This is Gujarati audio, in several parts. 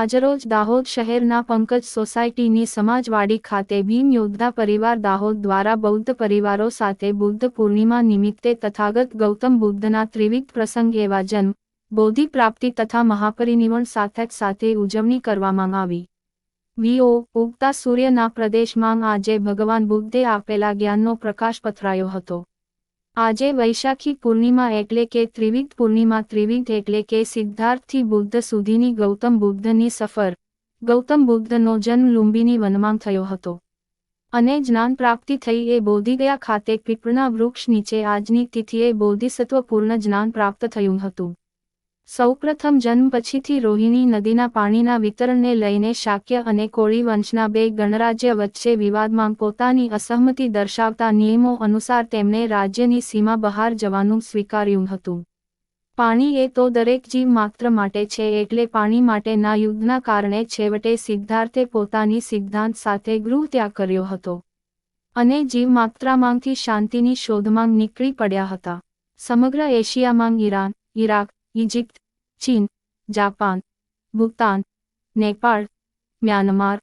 આજરોજ દાહોદ શહેરના પંકજ સોસાયટીની સમાજવાડી ખાતે ભીમ યોદ્ધા પરિવાર દાહોદ દ્વારા બૌદ્ધ પરિવારો સાથે બુદ્ધ પૂર્ણિમા નિમિત્તે તથાગત ગૌતમ બુદ્ધના ત્રિવિધ પ્રસંગ એવા જન્મ બોધિ પ્રાપ્તિ તથા મહાપરિનિર્વાણ સાર્થક સાથે ઉજવણી કરવામાં આવી. વીઓ ઉગતા સૂર્યના પ્રદેશમાં આજે ભગવાન બુદ્ધે આપેલા જ્ઞાનનો પ્રકાશ પથરાયો હતો. આજે વૈશાખી પૂર્ણિમા એટલે કે ત્રિવિધ પૂર્ણિમા, ત્રિવિધ એટલે કે સિદ્ધાર્થથી બુદ્ધ સુધીની ગૌતમ બુદ્ધની સફર. ગૌતમ બુદ્ધનો જન્મ લુંબીની વનમાં થયો હતો. અને જ્ઞાન પ્રાપ્તિ થઈ એ બોધિગયા ખાતે પીપળના વૃક્ષ નીચે આજની તિથિએ બોધિસત્વપૂર્ણ જ્ઞાન પ્રાપ્ત થયું હતું. સૌપ્રથમ જન્મ પછીથી રોહિણી નદીના પાણીના વિતરણને લઈને શાક્ય અને કોળી વંશના બે ગણરાજ્ય વચ્ચે વિવાદમાં પોતાની અસહમતિ દર્શાવતા નિયમો અનુસાર તેમણે રાજ્યની સીમા બહાર જવાનું સ્વીકાર્યું હતું. પાણી એ તો દરેક જીવ માત્ર માટે છે એટલે પાણી માટેના યુદ્ધના કારણે છેવટે સિદ્ધાર્થે પોતાની સિદ્ધાંત સાથે ગૃહ ત્યાગ કર્યો હતો. અને જીવ માત્રામાંથી શાંતિની શોધમાં નીકળી પડ્યા હતા. સમગ્ર એશિયામાં ઈરાન, ઈરાક ઇજિપ્ત ચીન, જાપાન, ભૂતાન, નેપાળ, મ્યાનમાર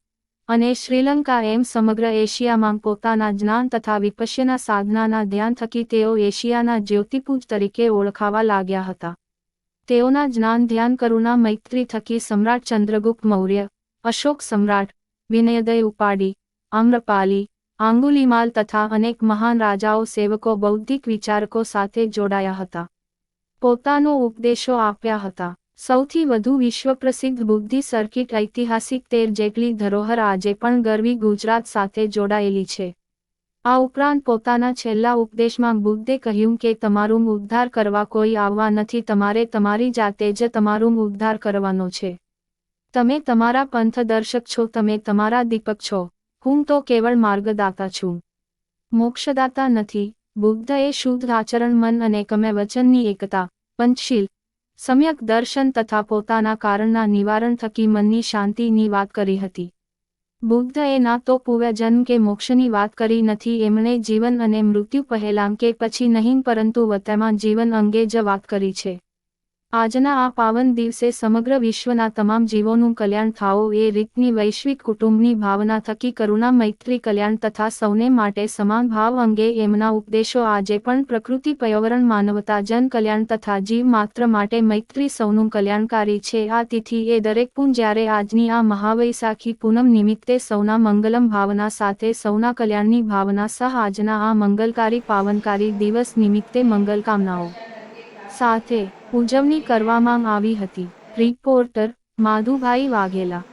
અને શ્રીલંકા એમ સમગ્ર એશિયામાં પોતાના જ્ઞાન તથા વિપશ્યના સાધનાના ધ્યાન થકી તેઓ એશિયાના જ્યોતિપુંજ તરીકે ઓળખાવા લાગ્યા હતા. તેઓના જ્ઞાન ધ્યાન કરુણા મૈત્રી થકી સમ્રાટ ચંદ્રગુપ્ત મૌર્ય, અશોક સમ્રાટ, વિનયદય ઉપાડી, આમ્રપાલી, આંગુલીમાલ તથા અનેક મહાન રાજાઓ સેવકો બૌદ્ધિક વિચારકો સાથે જોડાયા હતા. પોતાનો ઉપદેશો આપ્યા હતા. સૌથી વધુ વિશ્વપ્રસિદ્ધ બુદ્ધિ સર્કિટ ઐતિહાસિક તેર જેટલી ધરોહર આજે પણ ગરવી ગુજરાત સાથે જોડાયેલી છે. આ ઉપરાંત પોતાના છેલ્લા ઉપદેશમાં બુદ્ધે કહ્યું કે તમારું ઉદ્ધાર કરવા કોઈ આવવા નથી, તમારે તમારી જાતે જ તમારું ઉદ્ધાર કરવાનો છે. તમે તમારા પંથદર્શક છો, તમે તમારા દીપક છો. હું તો કેવળ માર્ગદાતા છું. મોક્ષદાતા નથી. બુદ્ધ એ શુદ્ધ આચરણ, મન અને કમે વચનની એકતા, પંચશીલ, સમ્યક દર્શન તથા પોતાના કારણના નિવારણ થકી મનની શાંતિની વાત કરી હતી. બુદ્ધ એ ના તો પૂર્વજન્મ કે મોક્ષની વાત કરી નથી, એમણે જીવન અને મૃત્યુ પહેલાં કે પછી નહીં, પરંતુ વર્તમાન જીવન અંગે જ વાત કરી છે. આજના આ પાવન દિવસે સમગ્ર વિશ્વના તમામ જીવોનું કલ્યાણ થાઓ. એ રીતની વૈશ્વિક કુટુંબની ભાવના થકી કરુણા મૈત્રી કલ્યાણ તથા સૌને માટે સમાન ભાવ અંગે એમના ઉપદેશો આજે પણ પ્રકૃતિ, પર્યાવરણ, માનવતા જન કલ્યાણ તથા જીવ માત્ર માટે મૈત્રી સૌનું કલ્યાણકારી છે. આ તિથિ એ દરેક પૂન જ્યારે આજની આ મહાવૈશાખી પૂનમ નિમિત્તે સૌના મંગલમ ભાવના સાથે સૌના કલ્યાણની ભાવના સહ આજના આ મંગલકારી, પાવનકારી દિવસ નિમિત્તે મંગલકામનાઓ સાથે ઉજવણી કરવામાં આવી હતી. રિપોર્ટર માધુભાઈ વાઘેલા